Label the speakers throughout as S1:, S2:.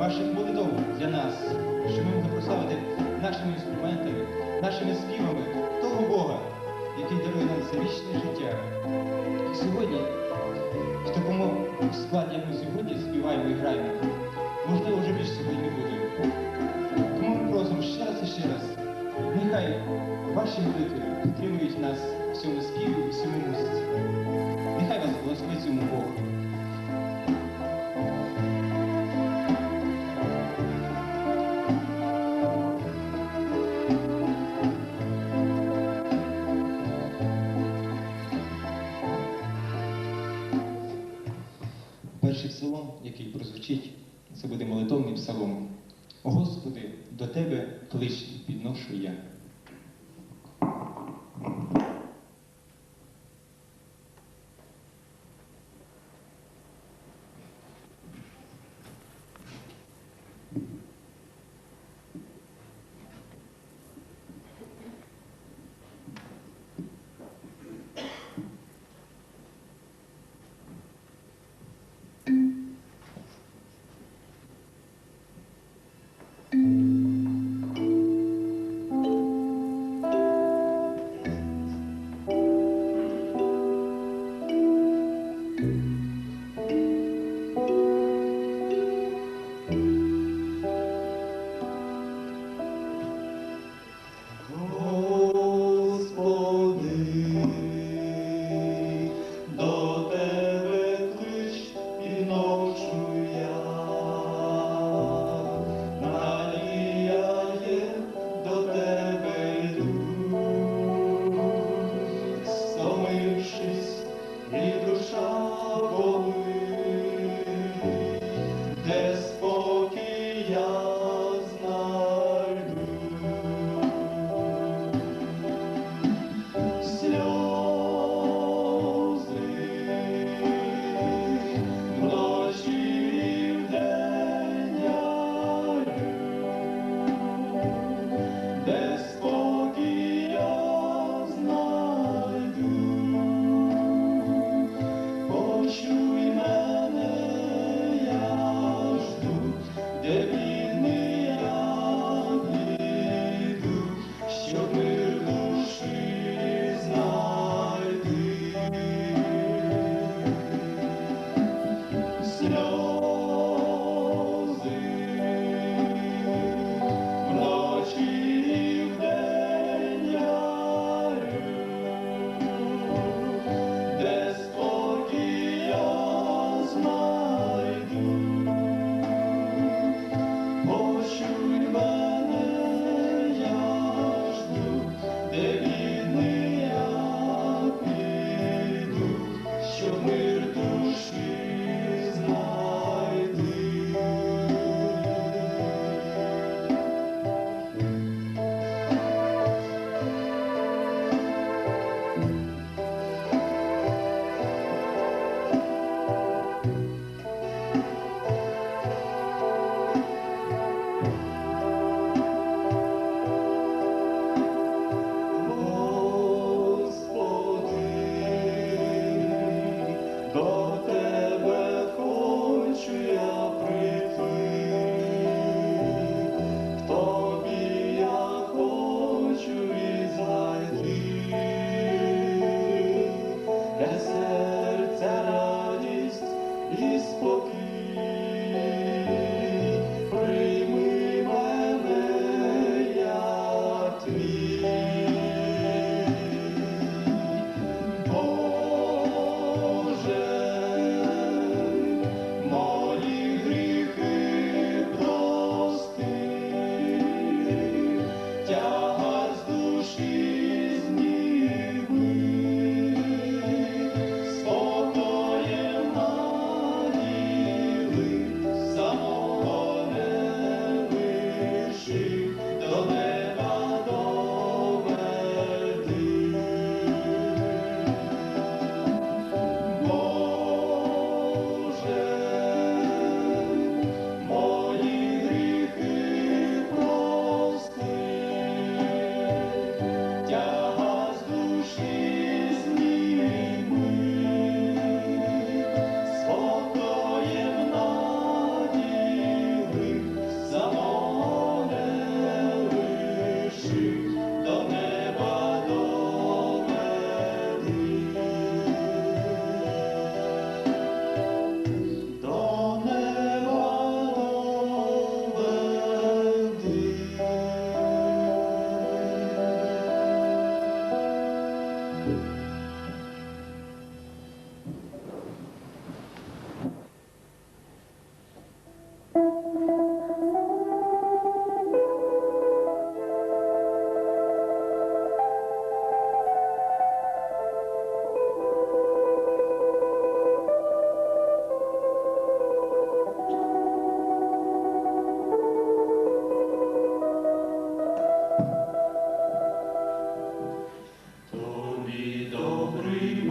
S1: ваших молитв для нас, щоб ми могли прославити нашими інструментами, нашими співами того Бога, який дарує нам це вічне життя. І сьогодні, в такому складі, як ми сьогодні співаємо і граємо, можливо, вже більше сьогодні не. Тому ми просимо ще раз і ще раз, нехай ваші молитви підтримують нас в цьому співі в цьому музиці. Нехай вас благословить цьому Богу. Буде молитовний псалом. Господи, до Тебе клич підношу я.
S2: Christ.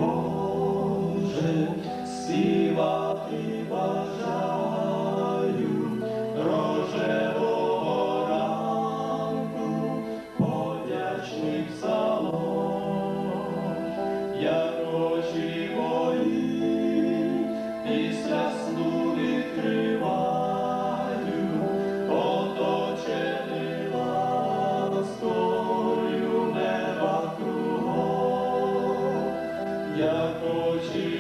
S2: all. Yeah,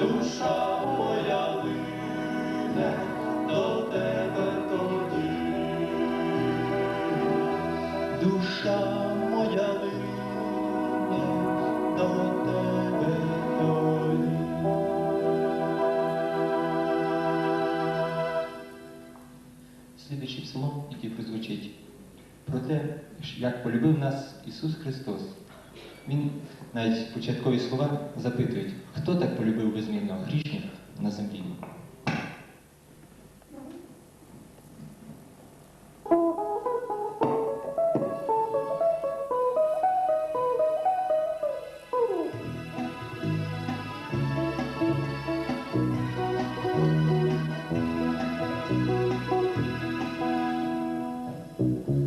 S2: душа моя лине до тебе тоді. Душа моя лине до тебе тоді.
S1: Слідуючий псалом, який прозвучить, про те, як полюбив нас Ісус Христос. Він навіть початкові слова запитують, хто так полюбив безмінно грішних на землі. Thank you.